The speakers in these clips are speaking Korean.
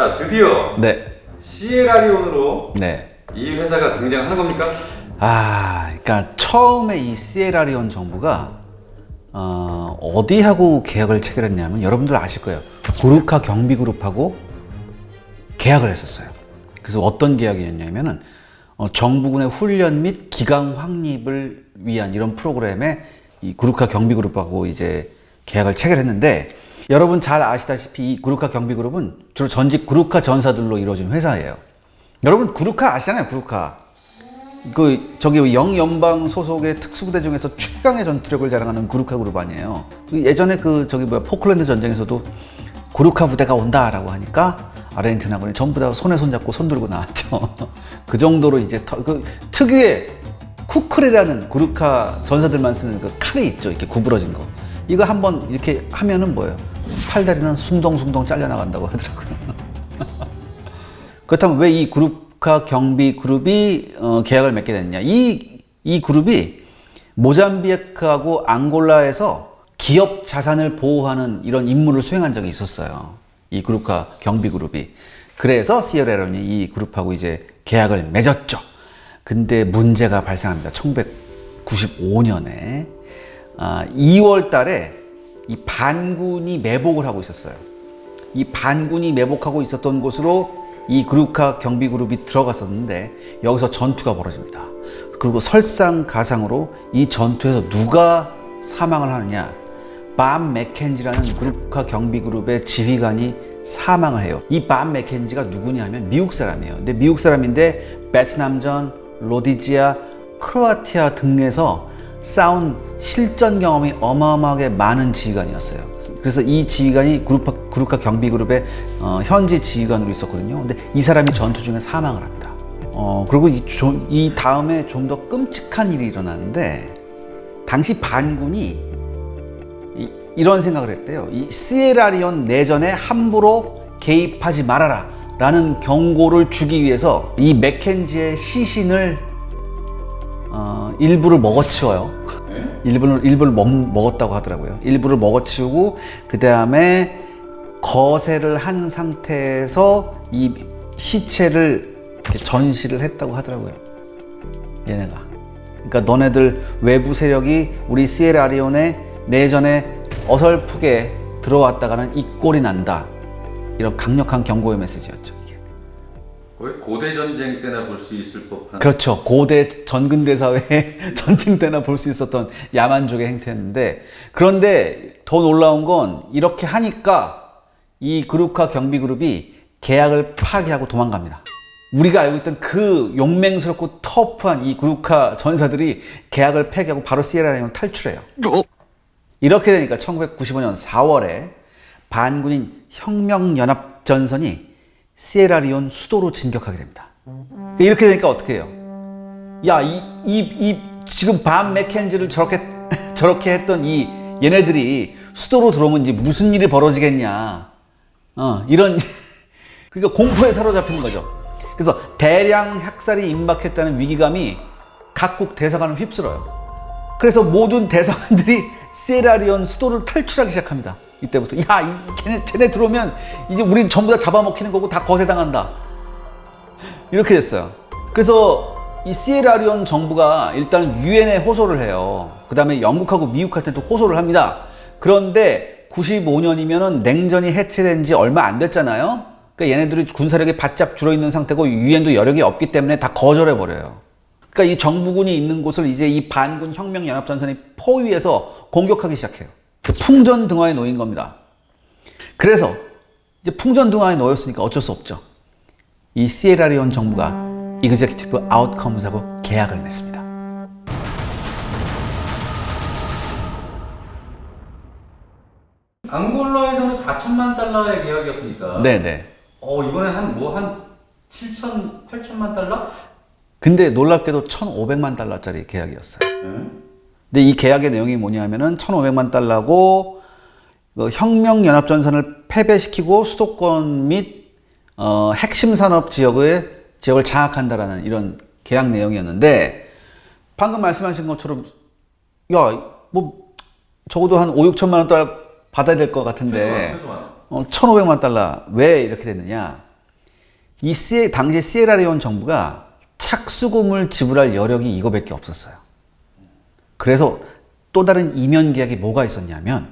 자, 드디어 네. 시에라리온으로 네. 이 회사가 등장하는 겁니까? 아, 그러니까 처음에 이 시에라리온 정부가 어, 어디하고 계약을 체결했냐면 여러분들 아실 거예요. 구루카 경비그룹하고 계약을 했었어요. 그래서 어떤 계약이었냐면은 어, 정부군의 훈련 및 기강 확립을 위한 이런 프로그램에 이 구루카 경비그룹하고 이제 계약을 체결했는데 여러분 잘 아시다시피 이 구루카 경비그룹은 주로 전직 구루카 전사들로 이루어진 회사예요. 여러분 구루카 아시잖아요, 구루카. 그 저기 영연방 소속의 특수부대 중에서 최강의 전투력을 자랑하는 구루카 그룹 아니에요. 그 예전에 그 저기 뭐야 포클랜드 전쟁에서도 구루카 부대가 온다라고 하니까 아르헨티나군이 전부 다 손에 손 잡고 손 들고 나왔죠. 그 정도로 이제 터- 그 특유의 쿠크레라는 구루카 전사들만 쓰는 그 칼이 있죠. 이렇게 구부러진 거. 이거 한번 이렇게 하면은 뭐예요? 팔다리는 숭덩숭덩 잘려나간다고 하더라고요. 그렇다면 왜 이 그룹카 경비 그룹이 어, 계약을 맺게 됐냐? 이, 이 그룹이 모잠비크하고 앙골라에서 기업 자산을 보호하는 이런 임무를 수행한 적이 있었어요. 이 그룹카 경비 그룹이. 그래서 시어레론이 이 그룹하고 이제 계약을 맺었죠. 근데 문제가 발생합니다. 1995년에 아, 2월 달에 이 반군이 매복을 하고 있었어요. 이 반군이 매복하고 있었던 곳으로 이 그룹카 경비 그룹이 들어갔었는데 여기서 전투가 벌어집니다. 그리고 설상가상으로 이 전투에서 누가 사망을 하느냐? 밤 맥켄지라는 그룹카 경비 그룹의 지휘관이 사망을 해요. 이밤 맥켄지가 누구냐 하면 미국 사람이에요. 근데 미국 사람인데 베트남전, 로디지아, 크로아티아 등에서 싸운 실전 경험이 어마어마하게 많은 지휘관이었어요. 그래서 이 지휘관이 그룹카, 그룹카 경비 그룹의 어, 현지 지휘관으로 있었거든요. 근데 이 사람이 전투 중에 사망을 합니다. 어, 그리고 이, 조- 이 다음에 좀 더 끔찍한 일이 일어나는데 당시 반군이 이, 이런 생각을 했대요. 이 시에라리온 내전에 함부로 개입하지 말아라. 라는 경고를 주기 위해서 이 맥켄지의 시신을 어, 일부를 먹어치워요. 일부를 일부를 먹, 먹었다고 하더라고요. 일부를 먹어치우고 그 다음에 거세를 한 상태에서 이 시체를 전시를 했다고 하더라고요. 얘네가. 그러니까 너네들 외부 세력이 우리 시에라리온의 내전에 어설프게 들어왔다가는 이 꼴이 난다. 이런 강력한 경고의 메시지였죠. 거의 고대 전쟁 때나 볼 수 있을 법한 그렇죠. 고대 전근대 사회 전쟁 때나 볼 수 있었던 야만족의 행태였는데 그런데 더 놀라운 건 이렇게 하니까 이 그룹과 경비 그룹이 계약을 파기하고 도망갑니다. 우리가 알고 있던 그 용맹스럽고 터프한 이 그룹카 전사들이 계약을 폐기하고 바로 시에라리온을 탈출해요. 이렇게 되니까 1995년 4월에 반군인 혁명연합전선이 시에라리온 수도로 진격하게 됩니다. 이렇게 되니까 어떻게 해요? 야, 이, 이, 이, 지금 밤 맥켄지를 저렇게, 저렇게 했던 이 얘네들이 수도로 들어오면 이제 무슨 일이 벌어지겠냐. 어, 이런, 그러니까 공포에 사로잡히는 거죠. 그래서 대량 학살이 임박했다는 위기감이 각국 대사관을 휩쓸어요. 그래서 모든 대사관들이 세라리온 수도를 탈출하기 시작합니다. 이때부터 야, 이, 걔네, 쟤네 들어오면 이제 우린 전부 다 잡아먹히는 거고 다 거세당한다. 이렇게 됐어요. 그래서 이 시에라리온 정부가 일단 유엔에 호소를 해요. 그 다음에 영국하고 미국한테도 호소를 합니다. 그런데 95년이면은 냉전이 해체된 지 얼마 안 됐잖아요. 그러니까 얘네들이 군사력이 바짝 줄어있는 상태고 유엔도 여력이 없기 때문에 다 거절해 버려요. 그러니까 이 정부군이 있는 곳을 이제 이 반군 혁명 연합 전선이 포위해서 공격하기 시작해요. 그 풍전등화에 놓인 겁니다. 그래서 이제 풍전등화에 놓였으니까 어쩔 수 없죠. 이 시에라리온 정부가 이그제큐티브 아웃컴스하고 계약을 맺습니다. 앙골라에서는 4천만 달러의 계약이었으니까 네네. 어 이번엔 한뭐한 7천 8천만 달러? 근데 놀랍게도 1,500만 달러짜리 계약이었어요. 응? 근데 이 계약의 내용이 뭐냐면은 1,500만 달러고 그 혁명연합전선을 패배시키고 수도권 및 어, 핵심 산업 지역의 지역을 장악한다라는 이런 계약 내용이었는데 방금 말씀하신 것처럼 야 뭐 적어도 한 5, 6천만 원 달러 받아야 될 것 같은데 어, 1,500만 달러 왜 이렇게 됐느냐? 이 시에, 당시 시에라리온 정부가 착수금을 지불할 여력이 이거밖에 없었어요. 그래서 또 다른 이면 계약이 뭐가 있었냐면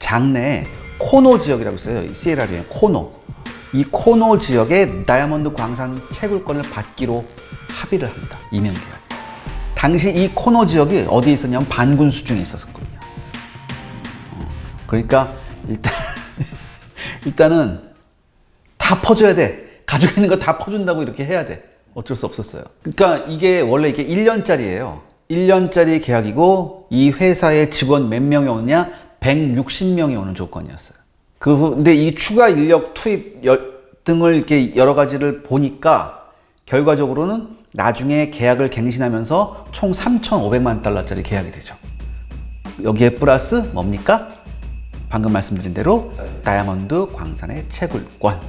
장내에 코노 지역이라고 있어요. 이 시에라리온 코노. 이 코노 지역에 다이아몬드 광산 채굴권을 받기로 합의를 합니다. 이면 계약. 당시 이 코노 지역이 어디에 있었냐면 반군 수중에 있었거든요. 어, 그러니까 일단 일단은 다 퍼줘야 돼. 가지고 있는 거 다 퍼준다고 이렇게 해야 돼. 어쩔 수 없었어요. 그러니까 이게 원래 이게 1년짜리예요. 1년짜리 계약이고 이 회사에 직원 몇 명이 오느냐? 160명이 오는 조건이었어요. 그 후- 근데 이 추가 인력 투입 여- 등을 이렇게 여러 가지를 보니까 결과적으로는 나중에 계약을 갱신하면서 총 3,500만 달러짜리 계약이 되죠. 여기에 플러스 뭡니까? 방금 말씀드린 대로 다이아몬드 광산의 채굴권.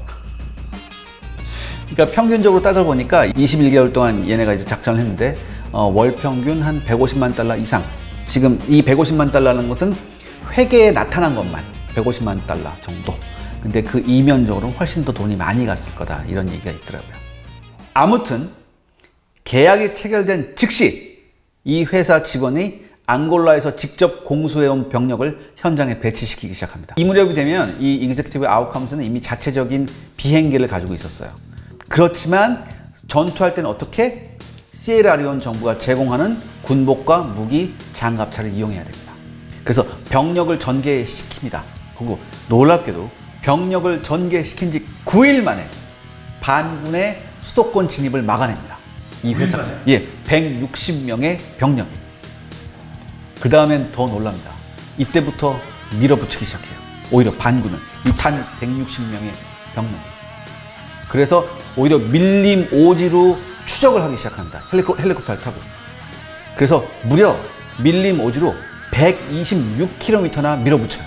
그러니까 평균적으로 따져보니까 21개월 동안 얘네가 이제 작전을 했는데 어, 월 평균 한 150만 달러 이상. 지금 이 150만 달러는 것은 회계에 나타난 것만 150만 달러 정도. 근데 그 이면적으로는 훨씬 더 돈이 많이 갔을 거다 이런 얘기가 있더라고요. 아무튼 계약이 체결된 즉시 이 회사 직원이 앙골라에서 직접 공수해온 병력을 현장에 배치시키기 시작합니다. 이 무렵이 되면 이 익제큐티브 아웃컴스는 이미 자체적인 비행기를 가지고 있었어요. 그렇지만 전투할 때는 어떻게 시에라리온 정부가 제공하는 군복과 무기, 장갑차를 이용해야 됩니다. 그래서 병력을 전개시킵니다. 그리고 놀랍게도 병력을 전개시킨 지 9일 만에 반군의 수도권 진입을 막아냅니다. 이 회사. 예, 160명의 병력이. 그 다음엔 더 놀랍니다. 이때부터 밀어붙이기 시작해요. 오히려 반군은 이 단 160명의 병력이. 그래서 오히려 밀림 오지로 추적을 하기 시작합니다. 헬리콥, 헬리콥터를 타고. 그래서 무려 밀림 오지로 126km나 밀어붙여요.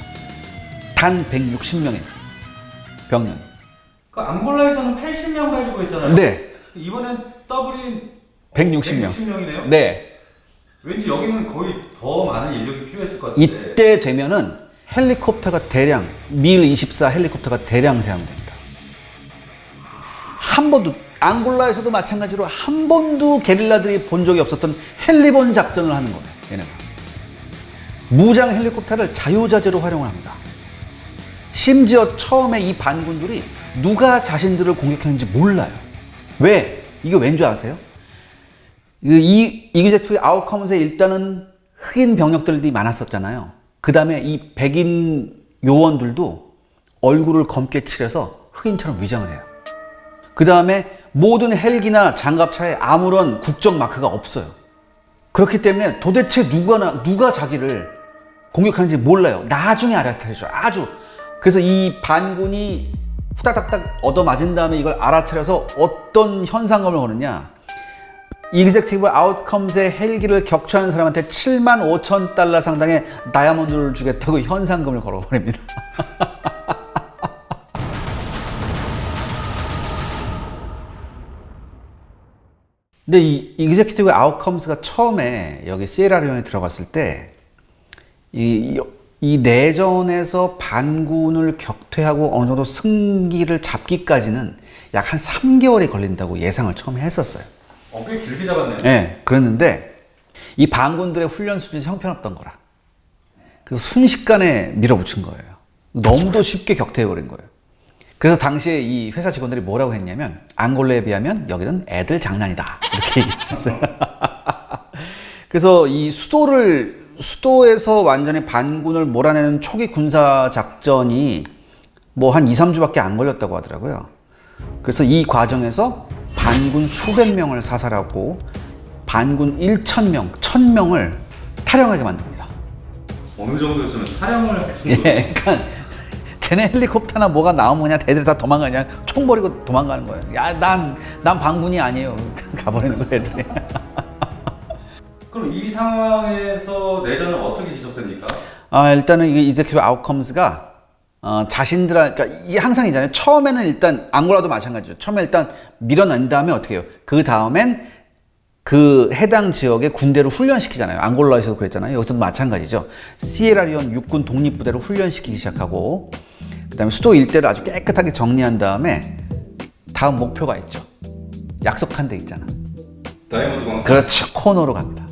단 160명의 병력. 그 앙골라에서는 80명 가지고 있잖아요. 네, 이번엔 더블인 160명. 160명이네요. 네. 왠지 여기는 거의 더 많은 인력이 필요했을 것 같은데. 이때 되면은 헬리콥터가 대량, 밀 24 헬리콥터가 대량 사용됩니다. 한 번도, 앙골라에서도 마찬가지로 한 번도 게릴라들이 본 적이 없었던 헬리본 작전을 하는 거예요, 얘네가. 무장 헬리콥터를 자유자재로 활용을 합니다. 심지어 처음에 이 반군들이 누가 자신들을 공격했는지 몰라요. 왜? 이게 왠 줄 아세요? 이 이그제트 아웃컴스에 일단은 흑인 병력들이 많았었잖아요. 그 다음에 이 백인 요원들도 얼굴을 검게 칠해서 흑인처럼 위장을 해요. 그 다음에 모든 헬기나 장갑차에 아무런 국적 마크가 없어요. 그렇기 때문에 도대체 누가, 누가 자기를 공격하는지 몰라요. 나중에 알아차리죠. 아주. 그래서 이 반군이 후다닥닥 얻어맞은 다음에 이걸 알아차려서 어떤 현상금을 거느냐. 이그젝티브 아웃컴스의 헬기를 격추하는 사람한테 7만 5천 달러 상당의 다이아몬드를 주겠다고 현상금을 걸어버립니다. 근데 이 이그제큐티브 아웃컴스가 처음에 여기 시에라리온에 들어갔을 때 이, 이 내전에서 반군을 격퇴하고 어느 정도 승기를 잡기까지는 약 한 3개월이 걸린다고 예상을 처음에 했었어요. 어, 꽤 길게 잡았네요. 예, 그랬는데 이 반군들의 훈련 수준이 형편없던 거라. 그래서 순식간에 밀어붙인 거예요. 너무도 쉽게 격퇴해버린 거예요. 그래서 당시에 이 회사 직원들이 뭐라고 했냐면 앙골레에 비하면 여기는 애들 장난이다 이렇게 얘기했었어요. 그래서 이 수도를 수도에서 완전히 반군을 몰아내는 초기 군사 작전이 뭐 한 2, 3주밖에 안 걸렸다고 하더라고요. 그래서 이 과정에서 반군 수백 명을 사살하고 반군 1천 명, 1000명을 탈영하게 만듭니다. 어느 정도였으면 촬영을 할 정도. 예, 그러니까 쟤네 헬리콥터나 뭐가 나오면 그냥 대들 다 도망가냐 총 버리고 도망가는 거예요. 야, 난, 난 반군이 아니에요. 가버리는 거예요, 애들이. 그럼 이 상황에서 내전은 어떻게 지속됩니까? 아, 일단은 이게 이제큐브 아웃컴스가 어, 자신들, 그러니까 이게 항상이잖아요. 처음에는 일단 앙골라도 마찬가지죠. 처음에 일단 밀어낸 다음에 어떻게 해요? 그 다음엔 그 해당 지역의 군대를 훈련시키잖아요. 앙골라에서도 그랬잖아요. 여기서도 마찬가지죠. 시에라리온 육군 독립부대를 훈련시키기 시작하고 그 다음에 수도 일대를 아주 깨끗하게 정리한 다음에 다음 목표가 있죠. 약속한 데 있잖아. 다이아몬드 광산. 그렇죠. 코너로 갑니다.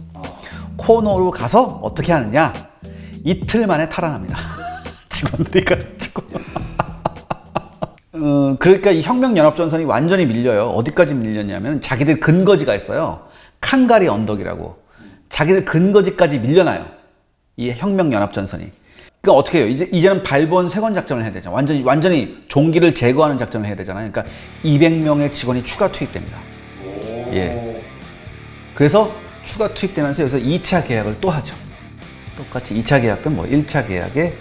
코너로 가서 어떻게 하느냐? 이틀 만에 탈환합니다. 직원들이 가지고. 어, 그러니까 이 혁명연합전선이 완전히 밀려요. 어디까지 밀렸냐면 자기들 근거지가 있어요. 칸가리 언덕이라고. 자기들 근거지까지 밀려나요. 이 혁명연합전선이. 그러니까 어떻게 해요? 이제, 이제는 발본 세권 작전을 해야 되잖아. 완전히, 완전히 종기를 제거하는 작전을 해야 되잖아요. 그러니까 200명의 직원이 추가 투입됩니다. 오. 예. 그래서 추가 투입되면서 여기서 2차 계약을 또 하죠. 똑같이 2차 계약도 뭐 1차 계약에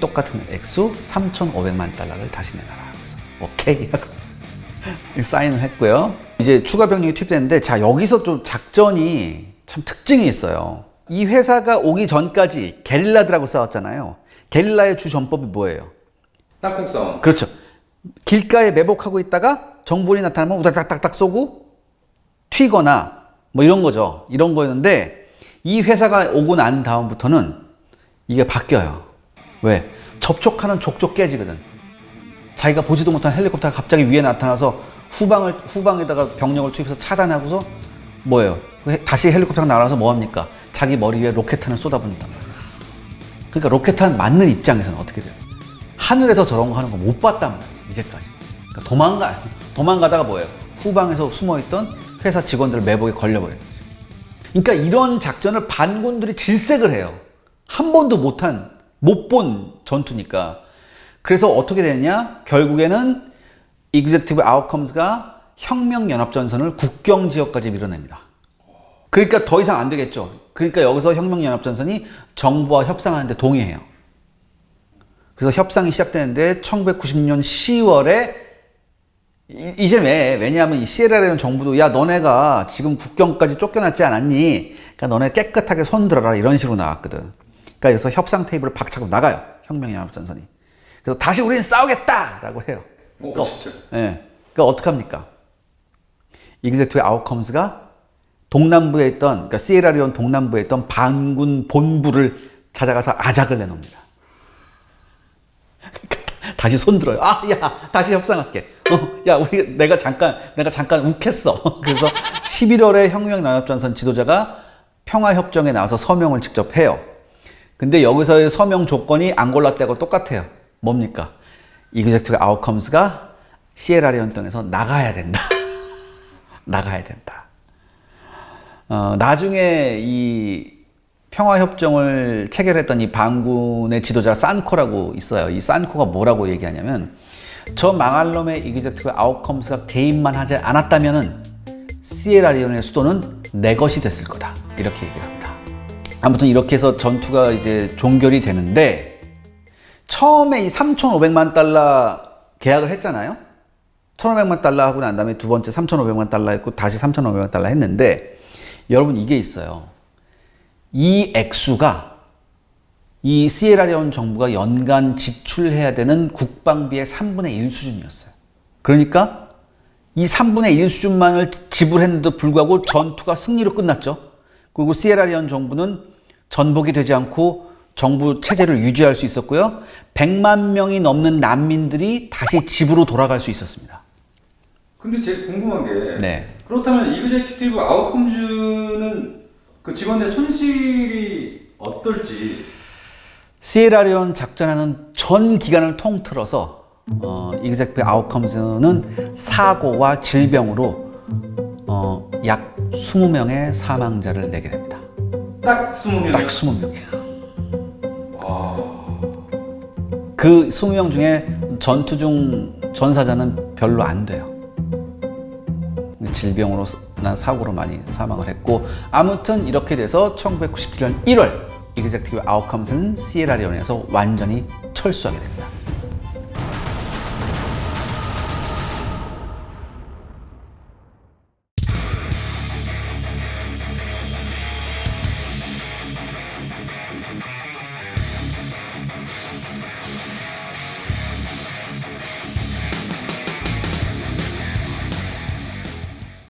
똑같은 액수 3,500만 달러를 다시 내놔라. 그래서 오케이 하고 사인을 했고요. 이제 추가 병력이 투입됐는데 자 여기서 좀 작전이 참 특징이 있어요. 이 회사가 오기 전까지 게릴라들하고 싸웠잖아요. 게릴라의 주 전법이 뭐예요? 땅콩 싸움. 그렇죠. 길가에 매복하고 있다가 정보이 나타나면 우닥닥닥닥 쏘고 튀거나 뭐 이런 거죠. 이런 거였는데 이 회사가 오고 난 다음부터는 이게 바뀌어요. 왜? 접촉하는 족족 깨지거든. 자기가 보지도 못한 헬리콥터가 갑자기 위에 나타나서 후방을 후방에다가 병력을 투입해서 차단하고서 뭐예요? 다시 헬리콥터가 날아서 뭐 합니까? 자기 머리 위에 로켓탄을 쏟아붓는단 말이에요. 그러니까 로켓탄 맞는 입장에서는 어떻게 돼요? 하늘에서 저런 거 하는 거 못 봤단 말이에요. 이제까지. 그러니까 도망가, 도망가다가 뭐예요? 후방에서 숨어있던 회사 직원들 매복에 걸려버려요. 그러니까 이런 작전을 반군들이 질색을 해요. 한 번도 못한, 못 본 전투니까. 그래서 어떻게 되느냐? 결국에는 Executive Outcomes가 혁명연합전선을 국경 지역까지 밀어냅니다. 그러니까 더 이상 안 되겠죠. 그러니까 여기서 혁명연합전선이 정부와 협상하는데 동의해요. 그래서 협상이 시작되는데 1990년 10월에 이제 왜? 왜냐하면 이 시에라레온 정부도 야 너네가 지금 국경까지 쫓겨났지 않았니? 그러니까 너네 깨끗하게 손 들어라 이런 식으로 나왔거든. 그러니까 여기서 협상 테이블을 박차고 나가요. 혁명연합전선이. 그래서 다시 우리는 싸우겠다라고 해요. 오, 진짜. 예. 그러니까 어떡합니까? 이그젝티브 아웃컴스가 동남부에 있던, 그러니까 시에라리온 동남부에 있던 반군 본부를 찾아가서 아작을 내놓습니다. 다시 손들어요. 아, 야, 다시 협상할게. 어, 야, 우리, 내가 잠깐, 내가 잠깐 욱했어. 그래서 11월에 혁명 연합전선 지도자가 평화협정에 나와서 서명을 직접 해요. 근데 여기서의 서명 조건이 앙골라 때하고 똑같아요. 뭡니까? 이그젝티브 아웃컴스가 시에라리온 땅에서 나가야 된다. 나가야 된다. 어, 나중에 이 평화협정을 체결했던 이 반군의 지도자 산코라고 있어요. 이 산코가 뭐라고 얘기하냐면 저 망할 놈의 이그젝티브 아웃컴스가 개입만 하지 않았다면은 시에라리온의 수도는 내 것이 됐을 거다. 이렇게 얘기를 합니다. 아무튼 이렇게 해서 전투가 이제 종결이 되는데 처음에 이 3,500만 달러 계약을 했잖아요. 1,500만 달러 하고 난 다음에 두 번째 3,500만 달러 했고 다시 3,500만 달러 했는데 여러분 이게 있어요. 이 액수가 이 시에라리온 정부가 연간 지출해야 되는 국방비의 3분의 1 수준이었어요. 그러니까 이 3분의 1 수준만을 지불했는데도 불구하고 전투가 승리로 끝났죠. 그리고 시에라리온 정부는 전복이 되지 않고 정부 체제를 유지할 수 있었고요. 100만 명이 넘는 난민들이 다시 집으로 돌아갈 수 있었습니다. 근데 제가 궁금한 게 네. 그렇다면 이그제큐티브 아웃컴즈는 그 직원의 손실이 어떨지 시에라리온 작전하는 전 기간을 통틀어서 어, 이그젝트 아웃컴스는 사고와 질병으로 어, 약 20명의 사망자를 내게 됩니다. 딱 20명. 딱 20명 그 20명 중에 전투 중 전사자는 별로 안 돼요. 질병으로 난 사고로 많이 사망을 했고 아무튼 이렇게 돼서 1997년 1월 이그젝티브 아웃컴스는 시에라리온에서 완전히 철수하게 됩니다.